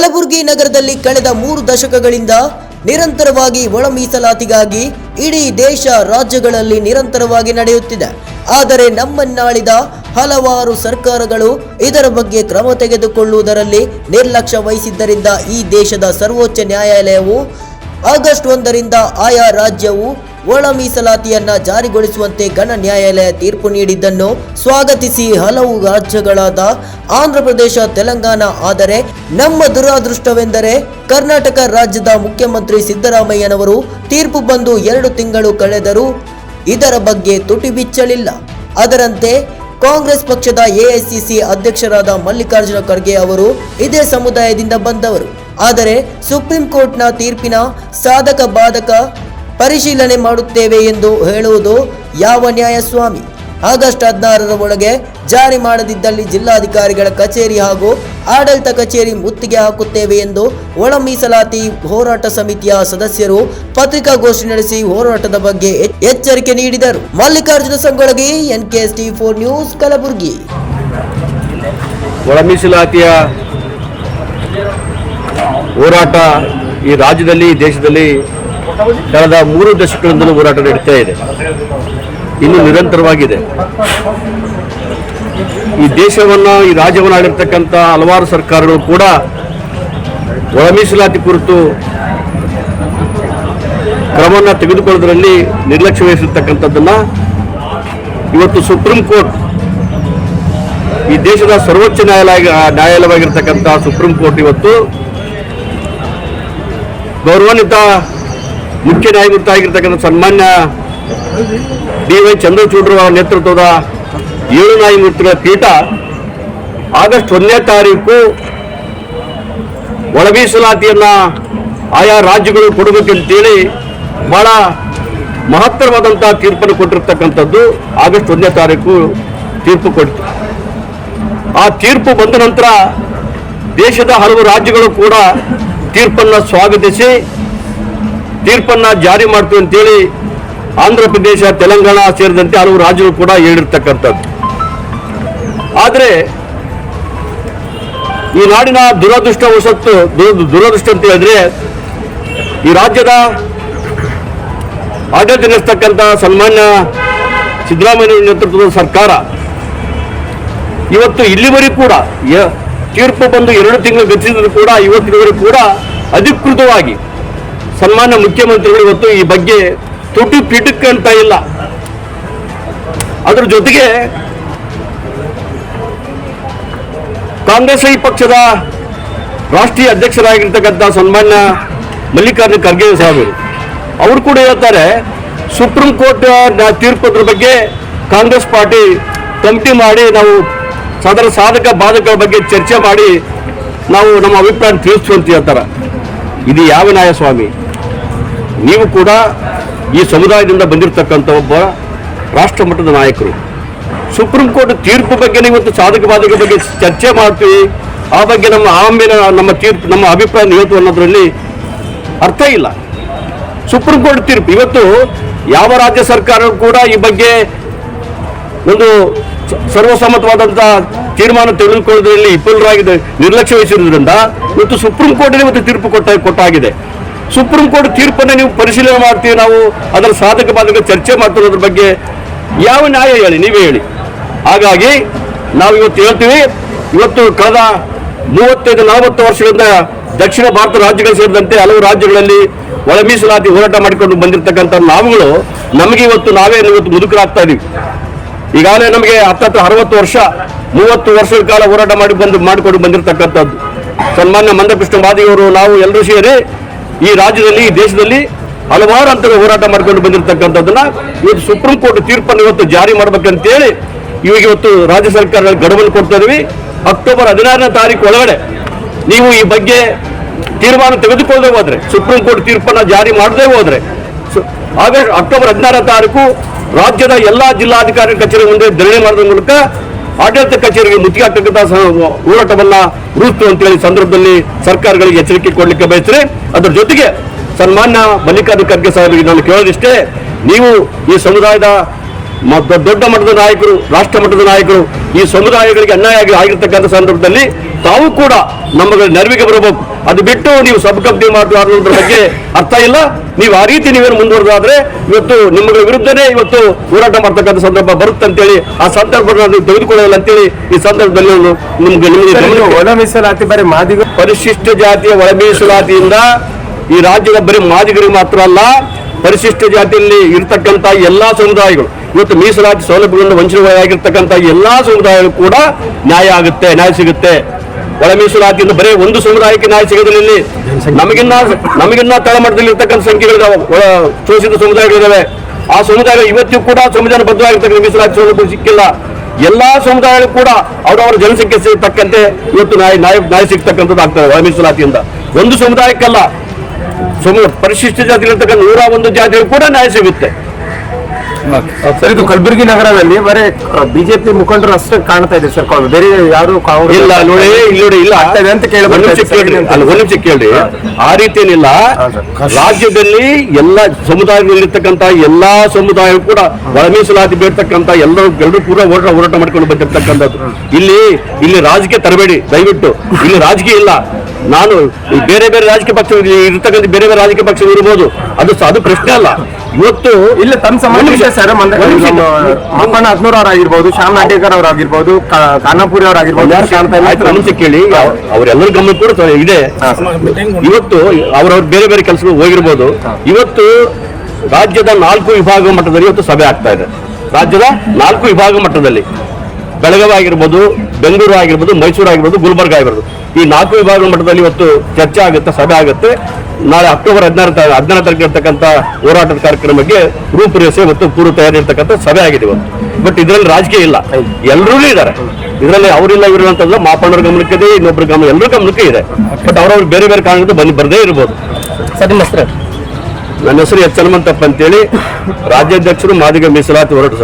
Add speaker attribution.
Speaker 1: ಕಲಬುರಗಿ ನಗರದಲ್ಲಿ ಕಳೆದ ಮೂರು ದಶಕಗಳಿಂದ ನಿರಂತರವಾಗಿ ಒಳ ಮೀಸಲಾತಿಗಾಗಿ ಇಡೀ ದೇಶ ರಾಜ್ಯಗಳಲ್ಲಿ ನಿರಂತರವಾಗಿ ನಡೆಯುತ್ತಿದೆ. ಆದರೆ ನಮ್ಮನ್ನಾಳಿದ ಹಲವಾರು ಸರ್ಕಾರಗಳು ಇದರ ಬಗ್ಗೆ ಕ್ರಮ ತೆಗೆದುಕೊಳ್ಳುವುದರಲ್ಲಿ ನಿರ್ಲಕ್ಷ್ಯ ವಹಿಸಿದ್ದರಿಂದ ಈ ದೇಶದ ಸರ್ವೋಚ್ಚ ನ್ಯಾಯಾಲಯವು ಆಗಸ್ಟ್ ಒಂದರಿಂದ ಆಯಾ ರಾಜ್ಯವು ಒಳ ಮೀಸಲಾತಿಯನ್ನ ಜಾರಿಗೊಳಿಸುವಂತೆ ಗಣ ನ್ಯಾಯಾಲಯ ತೀರ್ಪು ನೀಡಿದ್ದನ್ನು ಸ್ವಾಗತಿಸಿ ಹಲವು ರಾಜ್ಯಗಳಾದ ಆಂಧ್ರಪ್ರದೇಶ ತೆಲಂಗಾಣ. ಆದರೆ ನಮ್ಮ ದುರಾದೃಷ್ಟವೆಂದರೆ ಕರ್ನಾಟಕ ರಾಜ್ಯದ ಮುಖ್ಯಮಂತ್ರಿ ಸಿದ್ದರಾಮಯ್ಯನವರು ತೀರ್ಪು ಬಂದು ಎರಡು ತಿಂಗಳು ಕಳೆದರೂ ಇದರ ಬಗ್ಗೆ ತುಟಿ ಬಿಚ್ಚಲಿಲ್ಲ. ಅದರಂತೆ ಕಾಂಗ್ರೆಸ್ ಪಕ್ಷದ ಎಐಸಿಸಿ ಅಧ್ಯಕ್ಷರಾದ ಮಲ್ಲಿಕಾರ್ಜುನ ಖರ್ಗೆ ಅವರು ಇದೇ ಸಮುದಾಯದಿಂದ ಬಂದವರು. ಆದರೆ ಸುಪ್ರೀಂ ಕೋರ್ಟ್ನ ತೀರ್ಪಿನ ಸಾಧಕ ಬಾಧಕ ಪರಿಶೀಲನೆ ಮಾಡುತ್ತೇವೆ ಎಂದು ಹೇಳುವುದು ಯಾವ ನ್ಯಾಯಸ್ವಾಮಿ? ಆಗಸ್ಟ್ ಹದಿನಾರರ ಒಳಗೆ ಜಾರಿ ಮಾಡದಿದ್ದಲ್ಲಿ ಜಿಲ್ಲಾಧಿಕಾರಿಗಳ ಕಚೇರಿ ಹಾಗೂ ಆಡಳಿತ ಕಚೇರಿ ಮುತ್ತಿಗೆ ಹಾಕುತ್ತೇವೆ ಎಂದು ಒಳ ಮೀಸಲಾತಿ ಹೋರಾಟ ಸಮಿತಿಯ ಸದಸ್ಯರು ಪತ್ರಿಕಾಗೋಷ್ಠಿ ನಡೆಸಿ ಹೋರಾಟದ ಬಗ್ಗೆ ಎಚ್- ಎಚ್ಚರಿಕೆ ನೀಡಿದರು. Mallikarjuna Sangolagi N K S T four news, Kalaburagi.
Speaker 2: ಒಳ ಮೀಸಲಾತಿಯ ಹೋರಾಟ ಈ ರಾಜ್ಯದಲ್ಲಿ, ದೇಶದಲ್ಲಿ ಕಳೆದ ಮೂರು ದಶಕಗಳಿಂದಲೂ ಹೋರಾಟ ನಡೀತಾ ಇದೆ. ಇನ್ನು ನಿರಂತರವಾಗಿದೆ. ಈ ದೇಶವನ್ನು, ಈ ರಾಜ್ಯವನ್ನು ಆಡಿರ್ತಕ್ಕಂಥ ಹಲವಾರು ಸರ್ಕಾರಗಳು ಕೂಡ ಒಳ ಮೀಸಲಾತಿ ಕುರಿತು ಕ್ರಮವನ್ನು ತೆಗೆದುಕೊಳ್ಳೋದ್ರಲ್ಲಿ ನಿರ್ಲಕ್ಷ್ಯ ವಹಿಸಿರ್ತಕ್ಕಂಥದ್ದನ್ನು ಇವತ್ತು ಸುಪ್ರೀಂ ಕೋರ್ಟ್, ಈ ದೇಶದ ಸರ್ವೋಚ್ಚ ನ್ಯಾಯಾಲಯ, ನ್ಯಾಯಾಲಯವಾಗಿರ್ತಕ್ಕಂಥ ಸುಪ್ರೀಂ ಕೋರ್ಟ್ ಇವತ್ತು ಗೌರವಾನ್ವಿತ ಮುಖ್ಯ ನ್ಯಾಯಮೂರ್ತಿ ಆಗಿರ್ತಕ್ಕಂಥ ಸನ್ಮಾನ್ಯ ಡಿ ವೈ ಚಂದ್ರಚೂಡ್ರ ಅವರ ನೇತೃತ್ವದ ಏಳು ನ್ಯಾಯಮೂರ್ತಿಗಳ ಪೀಠ ಆಗಸ್ಟ್ ಒಂದನೇ ತಾರೀಕು ಒಳ ಮೀಸಲಾತಿಯನ್ನು ಆಯಾ ರಾಜ್ಯಗಳು ಕೊಡಬೇಕಂತೇಳಿ ಬಹಳ ಮಹತ್ತರವಾದಂಥ ತೀರ್ಪನ್ನು ಕೊಟ್ಟಿರ್ತಕ್ಕಂಥದ್ದು ಆಗಸ್ಟ್ ಒಂದನೇ ತಾರೀಕು ತೀರ್ಪು ಕೊಡ್ತು. ಆ ತೀರ್ಪು ಬಂದ ನಂತರ ದೇಶದ ಹಲವು ರಾಜ್ಯಗಳು ಕೂಡ ತೀರ್ಪನ್ನು ಸ್ವಾಗತಿಸಿ ತೀರ್ಪನ್ನ ಜಾರಿ ಮಾಡ್ತೀವಿ ಅಂತೇಳಿ ಆಂಧ್ರ ಪ್ರದೇಶ, ತೆಲಂಗಾಣ ಸೇರಿದಂತೆ ಹಲವು ರಾಜ್ಯಗಳು ಕೂಡ ಹೇಳಿರ್ತಕ್ಕಂಥದ್ದು. ಆದರೆ ಈ ನಾಡಿನ ದುರದೃಷ್ಟವಶತ್ತು, ದುರ- ದುರದೃಷ್ಟ ಅಂತ ಹೇಳಿದ್ರೆ ಈ ರಾಜ್ಯದ ಆಡಳಿತ ನಡೆಸ್ತಕ್ಕಂಥ ಸನ್ಮಾನ್ಯ ಸಿದ್ದರಾಮಯ್ಯ ನೇತೃತ್ವದ ಸರ್ಕಾರ ಇವತ್ತು ಇಲ್ಲಿವರೆಗೂ ಕೂಡ ತೀರ್ಪು ಬಂದು ಎರಡು ತಿಂಗಳು ಗತಿಸಿದ್ರು ಕೂಡ, ಇವತ್ತಿನವರೆಗೂ ಕೂಡ ಅಧಿಕೃತವಾಗಿ ಸನ್ಮಾನ್ಯ ಮುಖ್ಯಮಂತ್ರಿಗಳು ಇವತ್ತು ಈ ಬಗ್ಗೆ ತುಟಿ ಅಂತ ಇಲ್ಲ. ಅದ್ರ ಜೊತೆಗೆ ಕಾಂಗ್ರೆಸ್ ಈ ಪಕ್ಷದ ರಾಷ್ಟ್ರೀಯ ಅಧ್ಯಕ್ಷರಾಗಿರ್ತಕ್ಕಂಥ ಸನ್ಮಾನ್ಯ ಮಲ್ಲಿಕಾರ್ಜುನ ಖರ್ಗೆ ಸಾಹೇಬರು. ಅವರು ಕೂಡ ಹೇಳ್ತಾರೆ, ಸುಪ್ರೀಂ ಕೋರ್ಟ್ ತೀರ್ಪದ್ರ ಬಗ್ಗೆ ಕಾಂಗ್ರೆಸ್ ಪಾರ್ಟಿ ಕಮಿಟಿ ಮಾಡಿ ನಾವು ಸದರ ಸಾಧಕ ಬಾಧಕಗಳ ಬಗ್ಗೆ ಚರ್ಚೆ ಮಾಡಿ ನಾವು ನಮ್ಮ ಅಭಿಪ್ರಾಯ ತಿಳಿಸ್ತು ಅಂತ ಹೇಳ್ತಾರೆ. ಇದು ಯಾವ ನ್ಯಾಯ ಸ್ವಾಮಿ ನೀವು ಕೂಡ ಈ ಸಮುದಾಯದಿಂದ ಬಂದಿರತಕ್ಕಂಥ ಒಬ್ಬ ರಾಷ್ಟ್ರ ಮಟ್ಟದ ನಾಯಕರು. ಸುಪ್ರೀಂ ಕೋರ್ಟ್ ತೀರ್ಪು ಬಗ್ಗೆ ಇವತ್ತು ಸಾಧಕ ಬಾಧಕ ಬಗ್ಗೆ ಚರ್ಚೆ ಮಾಡ್ತೀವಿ. ಆ ಬಗ್ಗೆ ನಮ್ಮ ಆಮೇಲೆ ನಮ್ಮ ತೀರ್ಪು, ನಮ್ಮ ಅಭಿಪ್ರಾಯ ಇವತ್ತು ಅನ್ನೋದ್ರಲ್ಲಿ ಅರ್ಥ ಇಲ್ಲ. ಸುಪ್ರೀಂ ಕೋರ್ಟ್ ತೀರ್ಪು. ಇವತ್ತು ಯಾವ ರಾಜ್ಯ ಸರ್ಕಾರ ಕೂಡ ಈ ಬಗ್ಗೆ ಒಂದು ಸರ್ವಸಮ್ಮತವಾದಂಥ ತೀರ್ಮಾನ ತೆಗೆದುಕೊಳ್ಳೋದ್ರಲ್ಲಿ ವಿಫಲರಾಗಿದೆ ನಿರ್ಲಕ್ಷ್ಯ ವಹಿಸಿರುವುದರಿಂದ ಇವತ್ತು ಸುಪ್ರೀಂ ಕೋರ್ಟ್ ಇವತ್ತು ತೀರ್ಪು ಕೊಟ್ಟ, ಕೊಟ್ಟಾಗಿದೆ. ಸುಪ್ರೀಂ ಕೋರ್ಟ್ ತೀರ್ಪನ್ನು ನೀವು ಪರಿಶೀಲನೆ ಮಾಡ್ತೀವಿ, ನಾವು ಅದರ ಸಾಧಕ ಬಾಧಕ ಚರ್ಚೆ ಮಾಡ್ತಿರೋದ್ರ ಬಗ್ಗೆ ಯಾವ ನ್ಯಾಯ ಹೇಳಿ, ನೀವೇ ಹೇಳಿ. ಹಾಗಾಗಿ ನಾವು ಇವತ್ತು ಹೇಳ್ತೀವಿ, ಇವತ್ತು ಕಳೆದ ಮೂವತ್ತೈದು, ನಲವತ್ತು ವರ್ಷಗಳಿಂದ ದಕ್ಷಿಣ ಭಾರತ ರಾಜ್ಯಗಳು ಸೇರಿದಂತೆ ಹಲವು ರಾಜ್ಯಗಳಲ್ಲಿ ಒಳ ಮೀಸಲಾತಿ ಹೋರಾಟ ಮಾಡಿಕೊಂಡು ಬಂದಿರತಕ್ಕಂಥ ನಾವುಗಳು, ನಮಗೆ ಇವತ್ತು ನಾವೇ ಇವತ್ತು ಮುದುಕರಾಗ್ತಾ ಇದೀವಿ. ಈಗಾಗಲೇ ನಮಗೆ ಹತ್ತತ್ತು ಅರವತ್ತು ವರ್ಷ, ಮೂವತ್ತು ವರ್ಷಗಳ ಕಾಲ ಹೋರಾಟ ಮಾಡಿ ಬಂದು, ಮಾಡಿಕೊಂಡು ಬಂದಿರತಕ್ಕಂಥದ್ದು. ಸನ್ಮಾನ್ಯ ಮಂದಕೃಷ್ಣ ಮಾದಿಯವರು, ನಾವು ಎಲ್ಲರೂ ಸೇರಿ ಈ ರಾಜ್ಯದಲ್ಲಿ, ಈ ದೇಶದಲ್ಲಿ ಹಲವಾರು ಹಂತದ ಹೋರಾಟ ಮಾಡ್ಕೊಂಡು ಬಂದಿರತಕ್ಕಂಥದ್ದನ್ನ ಇವತ್ತು ಸುಪ್ರೀಂ ಕೋರ್ಟ್ ತೀರ್ಪನ್ನು ಇವತ್ತು ಜಾರಿ ಮಾಡ್ಬೇಕಂತೇಳಿ ಇವಾಗ ಇವತ್ತು ರಾಜ್ಯ ಸರ್ಕಾರ ಗಡುವನ್ನು ಕೊಡ್ತಾ ಇದೀವಿ. ಅಕ್ಟೋಬರ್ ಹದಿನಾರನೇ ತಾರೀಕು ಒಳಗಡೆ ನೀವು ಈ ಬಗ್ಗೆ ತೀರ್ಮಾನ ತೆಗೆದುಕೊಳ್ಳದೆ ಹೋದ್ರೆ ಸುಪ್ರೀಂ ಕೋರ್ಟ್ ತೀರ್ಪನ್ನ ಜಾರಿ ಮಾಡದೇ ಹೋದ್ರೆ ಆಗಸ್ಟ್ ಅಕ್ಟೋಬರ್ ಹದಿನಾರನೇ ತಾರೀಕು ರಾಜ್ಯದ ಎಲ್ಲಾ ಜಿಲ್ಲಾಧಿಕಾರಿ ಕಚೇರಿ ಮುಂದೆ ಧರಣಿ ಮಾಡೋದ್ರ ಮೂಲಕ ಆಡಳಿತ ಕಚೇರಿಗೆ ಮುತ್ತಿಗೆ ಹಾಕತಕ್ಕಂಥ ಹೋರಾಟವನ್ನ ಅಂತ ಅಂತೇಳಿ ಸಂದರ್ಭದಲ್ಲಿ ಸರ್ಕಾರಗಳಿಗೆ ಎಚ್ಚರಿಕೆ ಕೊಡ್ಲಿಕ್ಕೆ ಬಯಸ್ತಾರೆ. ಅದರ ಜೊತೆಗೆ ಸನ್ಮಾನ್ಯ ಮಲ್ಲಿಕಾರ್ಜುನ ಖರ್ಗೆ ಸಾಹೇಬರಿಗೆ ನಾನು ಕೇಳೋದಿಷ್ಟೇ, ನೀವು ಈ ಸಮುದಾಯದ ದೊಡ್ಡ ಮಟ್ಟದ ನಾಯಕರು ರಾಷ್ಟ್ರ ಮಟ್ಟದ ನಾಯಕರು ಈ ಸಮುದಾಯಗಳಿಗೆ ಅನ್ಯಾಯ ಆಗಿ ಆಗಿರ್ತಕ್ಕಂಥ ಸಂದರ್ಭದಲ್ಲಿ ತಾವು ಕೂಡ ನಮಗೆ ನೆರವಿಗೆ ಬರಬೇಕು. ಅದು ಬಿಟ್ಟು ನೀವು ಸಬ್ ಕಂಪ್ನಿ ಮಾಡುವ ಬಗ್ಗೆ ಅರ್ಥ ಇಲ್ಲ. ನೀವು ಆ ರೀತಿ ನೀವೇನು ಮುಂದುವರೆದಾದ್ರೆ ಇವತ್ತು ನಿಮ್ಮಗಳ ವಿರುದ್ಧನೇ ಇವತ್ತು ಹೋರಾಟ ಮಾಡ್ತಕ್ಕಂಥ ಸಂದರ್ಭ ಬರುತ್ತೆ ಅಂತೇಳಿ ಆ ಸಂದರ್ಭಗಳನ್ನು ನೀವು ತೆಗೆದುಕೊಳ್ಳಲ್ಲ ಅಂತೇಳಿ ಈ ಸಂದರ್ಭದಲ್ಲಿ ನಿಮ್ಗೆ ನಿಮಗೆ
Speaker 3: ಒಳ ಮೀಸಲಾತಿ ಬರೀ ಮಾದಿಗ
Speaker 2: ಪರಿಶಿಷ್ಟ ಜಾತಿಯ ಒಳ ಮೀಸಲಾತಿಯಿಂದ ಈ ರಾಜ್ಯದ ಬರೀ ಮಾದಿಗರಿಗೆ ಮಾತ್ರ ಅಲ್ಲ ಪರಿಶಿಷ್ಟ ಜಾತಿಯಲ್ಲಿ ಇರ್ತಕ್ಕಂಥ ಎಲ್ಲಾ ಸಮುದಾಯಗಳು ಇವತ್ತು ಮೀಸಲಾತಿ ಸೌಲಭ್ಯಗಳನ್ನು ವಂಚಿತವಾಗಿರ್ತಕ್ಕಂಥ ಎಲ್ಲಾ ಸಮುದಾಯಗಳು ಕೂಡ ನ್ಯಾಯ ಆಗುತ್ತೆ, ನ್ಯಾಯ ಸಿಗುತ್ತೆ. ಒಳ ಮೀಸಲಾತಿಯಿಂದ ಬರೀ ಒಂದು ಸಮುದಾಯಕ್ಕೆ ನ್ಯಾಯ ಸಿಗೋದಿಲ್ಲ ಇಲ್ಲಿ. ನಮಗಿನ್ನ ನಮಗಿನ್ನ ತಳಮಟ್ಟದಲ್ಲಿ ಇರ್ತಕ್ಕಂಥ ಸಂಖ್ಯೆಗಳಿದಾವೆ ಶೋಷಿತ ಸಮುದಾಯಗಳಿದಾವೆ. ಆ ಸಮುದಾಯಗಳು ಇವತ್ತಿಗೂ ಕೂಡ ಸಂವಿಧಾನ ಬದ್ಧವಾಗಿರ್ತಕ್ಕಂಥ ಮೀಸಲಾತಿ ಸೌಲಭ್ಯ ಸಿಕ್ಕಿಲ್ಲ. ಎಲ್ಲಾ ಸಮುದಾಯಗಳು ಕೂಡ ಅವರವರ ಜನಸಂಖ್ಯೆ ತಕ್ಕಂತೆ ಇವತ್ತು ನ್ಯಾಯ ನ್ಯಾಯ ನ್ಯಾಯ ಸಿಗ್ತಕ್ಕಂಥದ್ದು ಆಗ್ತದೆ ಒಳ ಮೀಸಲಾತಿಯಿಂದ. ಒಂದು ಸಮುದಾಯಕ್ಕಲ್ಲ ಸಮ, ಪರಿಶಿಷ್ಟ ಜಾತಿಗಳಿರ್ತಕ್ಕಂಥ ನೂರ ಒಂದು ಜಾತಿಗಳು ಕೂಡ ನ್ಯಾಯ ಸಿಗುತ್ತೆ.
Speaker 3: ಸರ್ ಇದು ಕಲಬುರಗಿ ನಗರದಲ್ಲಿ ಬರೀ ಬಿಜೆಪಿ ಮುಖಂಡರು ಅಷ್ಟೇ ಕಾಣ್ತಾ ಇದೆ ಸರ್ ಬೇರೆ ಯಾರು
Speaker 2: ಇಲ್ಲ ನೋಡಿ ಇಲ್ಲಿ ನೋಡಿ ಇಲ್ಲ.
Speaker 3: ಆಗ್ತಾ ಇದೆ ಅಂತ ಕೇಳಿ.
Speaker 2: ಅಲ್ಲ ಒಂದ್ ನಿಮಿಷ ಕೇಳ್ರಿ. ಆ ರೀತಿ ಏನಿಲ್ಲ
Speaker 3: ಹಾ, ಸರ್.
Speaker 2: ರಾಜ್ಯದಲ್ಲಿ ಎಲ್ಲ ಸಮುದಾಯದಲ್ಲಿರ್ತಕ್ಕಂಥ ಎಲ್ಲಾ ಸಮುದಾಯ ಕೂಡ ಒಳ ಮೀಸಲಾತಿ ಬೇಡ್ತಕ್ಕಂಥ ಎಲ್ಲರೂ ಎಲ್ಲರೂ ಕೂಡ ಹೋರಾಟ ಹೋರಾಟ ಮಾಡ್ಕೊಂಡು ಬಂದಿರ್ತಕ್ಕಂಥದ್ದು. ಇಲ್ಲಿ ಇಲ್ಲಿ ರಾಜಕೀಯ ತರಬೇಡಿ ದಯವಿಟ್ಟು. ಇಲ್ಲಿ ರಾಜಕೀಯ ಇಲ್ಲ. ನಾನು ಬೇರೆ ಬೇರೆ ರಾಜಕೀಯ ಪಕ್ಷ ಇರ್ತಕ್ಕಂಥ ಬೇರೆ ಬೇರೆ ರಾಜಕೀಯ ಪಕ್ಷ ಇರ್ಬೋದು. ಅದು ಅದು ಪ್ರಶ್ನೆ ಅಲ್ಲ. ಇವತ್ತು
Speaker 3: ಇಲ್ಲ ತಮ್ಮ ಸಂಬಂಧ ಸರ್ ಮಂಗಣ್ಣ ಹತ್ನೂರ್ ಅವ್ರು ಆಗಿರ್ಬೋದು ಶ್ಯಾಮ್ ನಾಟೇಕರ್ ಅವ್ರ ಆಗಿರ್ಬೋದು ಖಾನಾಪುರಿ ಅವ್ರು ಆಗಿರ್ಬೋದು ಯಾರು
Speaker 2: ನಿಮಿಷ ಕೇಳಿ. ಅವರೆಲ್ಲರ ಗಮನ ಕೂಡ ಇದೆ. ಇವತ್ತು ಅವ್ರವ್ರ ಬೇರೆ ಬೇರೆ ಕೆಲಸಗಳು ಹೋಗಿರ್ಬೋದು. ಇವತ್ತು ರಾಜ್ಯದ ನಾಲ್ಕು ವಿಭಾಗ ಮಟ್ಟದಲ್ಲಿ ಇವತ್ತು ಸಭೆ ಆಗ್ತಾ ಇದೆ. ರಾಜ್ಯದ ನಾಲ್ಕು ವಿಭಾಗ ಮಟ್ಟದಲ್ಲಿ. ಬೆಳಗಾವಿ ಆಗಿರ್ಬೋದು ಬೆಂಗಳೂರು ಆಗಿರ್ಬೋದು ಮೈಸೂರು ಆಗಿರ್ಬೋದು ಗುಲ್ಬರ್ಗ ಆಗಿರ್ಬೋದು. ಈ ನಾಲ್ಕು ವಿಭಾಗ ಮಟ್ಟದಲ್ಲಿ ಇವತ್ತು ಚರ್ಚೆ ಆಗುತ್ತೆ ಸಭೆ ಆಗುತ್ತೆ. ನಾಳೆ ಅಕ್ಟೋಬರ್ ಹದಿನಾರು ಹದಿನಾರು ತಾರೀಕು ಇರ್ತಕ್ಕಂಥ ಹೋರಾಟದ ಕಾರ್ಯಕ್ರಮಕ್ಕೆ ರೂಪುರೇಷೆ ಮತ್ತು ಪೂರ್ವ ತಯಾರಿ ಇರ್ತಕ್ಕಂಥ ಸಭೆ ಆಗಿದೆ ಇವತ್ತು. ಬಟ್ ಇದರಲ್ಲಿ ರಾಜಕೀಯ ಇಲ್ಲ. ಎಲ್ಲರೂ ಇದ್ದಾರೆ. ಇದರಲ್ಲಿ ಅವರಿಲ್ಲ ಇವರಿಲ್ಲ ಅಂತಂದ್ರೆ ಮಾಪಣ್ಣರ ಗಮನಕ್ಕೆ ಇದೆ ಇನ್ನೊಬ್ಬರ ಗಮನ ಎಲ್ಲರ ಗಮನಕ್ಕೆ ಇದೆ. ಬಟ್ ಅವರವ್ರು ಬೇರೆ ಬೇರೆ ಕಾರಣದಿಂದ ಬಂದು ಬರದೇ ಇರ್ಬೋದು.
Speaker 1: ಸರ್ ಹೆಸರು?
Speaker 2: ನನ್ನ ಹೆಸರು ಎಚ್ ಹನುಮಂತಪ್ಪ ಅಂತೇಳಿ. ರಾಜ್ಯಾಧ್ಯಕ್ಷರು ಮಾದಿಗ ಮೀಸಲಾತಿ ಹೋರಾಟ